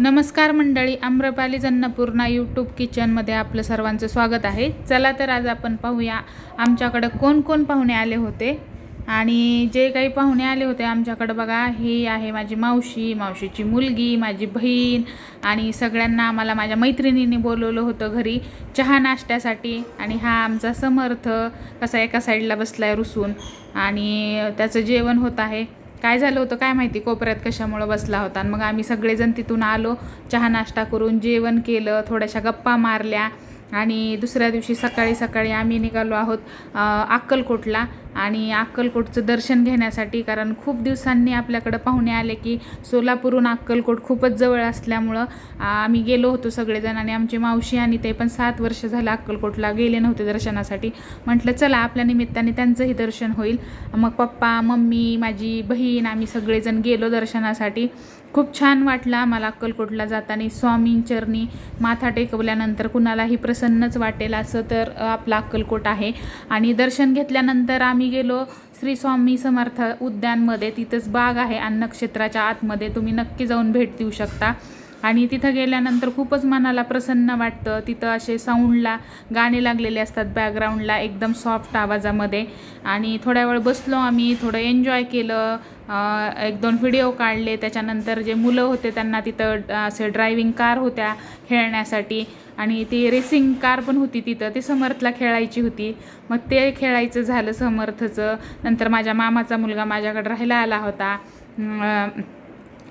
नमस्कार मंडळी आम्रपाली जन्नपूर्णा यूट्यूब किचनमध्ये आपलं सर्वांचं स्वागत आहे. चला तर आज आपण पाहूया आमच्याकडं कोण कोण पाहुणे आले होते. आणि जे काही पाहुणे आले होते आमच्याकडं बघा ही आहे माझी मावशी मावशीची मुलगी माझी बहीण आणि सगळ्यांना आम्हाला माझ्या मैत्रिणींनी बोलवलं होतं घरी चहा नाश्त्यासाठी. आणि हा आमचा समर्थ कसा एका साईडला बसला आहे रुसून आणि त्याचं जेवण होत आहे. काय झालं होतं काय माहिती? कोपऱ्यात कशामुळं बसला होता. आणि मग आम्ही सगळेजण तिथून आलो चहा नाश्ता करून जेवण केलं थोड्याशा गप्पा मारल्या. आणि दुसऱ्या दिवशी सकाळी सकाळी आम्ही निघालो आहोत अक्कलकोटला. आणि अक्कलकोटचं दर्शन घेण्यासाठी कारण खूप दिवसांनी आपल्याकडं पाहुणे आले की सोलापूरहून अक्कलकोट खूपच जवळ असल्यामुळं आम्ही गेलो होतो सगळेजण आणि आमची मावशी आणि ते पण सात वर्ष झालं अक्कलकोटला गेले नव्हते दर्शनासाठी. म्हटलं चला आपल्या निमित्ताने त्यांचंही दर्शन होईल. मग पप्पा मम्मी माझी बहीण आम्ही सगळेजण गेलो दर्शनासाठी. खूप छान वाटलं आम्हाला अक्कलकोटला जाताना. स्वामींचरणी माथा टेकवल्यानंतर कुणालाही प्रसन्नच वाटेल असं तर आपलं अक्कलकोट आहे. आणि दर्शन घेतल्यानंतर आम्ही आम्ही गेलो श्री स्वामी समर्थ उद्यानमध्ये तिथंच बाग आहे अन्नक्षेत्राच्या आतमध्ये तुम्ही नक्की जाऊन भेट देऊ शकता. आणि तिथं गेल्यानंतर खूपच मनाला प्रसन्न वाटतं. तिथं असे साऊंडला गाणे लागलेले असतात बॅकग्राऊंडला एकदम सॉफ्ट आवाजामध्ये. आणि थोड्या वेळ बसलो आम्ही थोडं एन्जॉय केलं. एक दोन व्हिडिओ काढले. त्याच्यानंतर जे मुलं होते त्यांना तिथं असे ड्रायव्हिंग कार होत्या. खेळण्यासाठी. आणि ती रेसिंग कार पण होती तिथं. ती समर्थला खेळायची होती. मग ते खेळायचं झालं समर्थचं. नंतर माझ्या मामाचा मुलगा माझ्याकडे राहायला आला होता.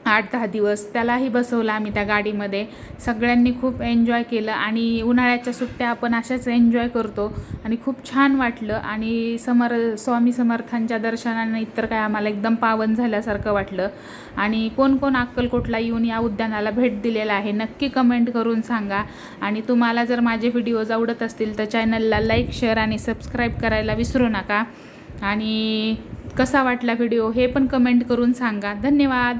आठ दहा दिवस त्यालाही बसवलं आम्ही त्या गाडीमध्ये. सगळ्यांनी खूप एन्जॉय केलं आणि उन्हाळ्याच्या सुट्ट्या आपण अशाच एन्जॉय करतो आणि खूप छान वाटलं आणि समर स्वामी समर्थांच्या दर्शनाने इतर काय आम्हाला एकदम पावन झाल्यासारखं वाटलं. आणि कोण कोण अक्कलकोटला येऊन या उद्यानाला भेट दिलेला आहे नक्की कमेंट करून सांगा. आणि तुम्हाला जर माझे व्हिडिओज आवडत असतील तर चॅनलला लाईक शेअर आणि सबस्क्राईब करायला विसरू नका. आणि कसा वाटला व्हिडिओ हे पण कमेंट करून सांगा. धन्यवाद!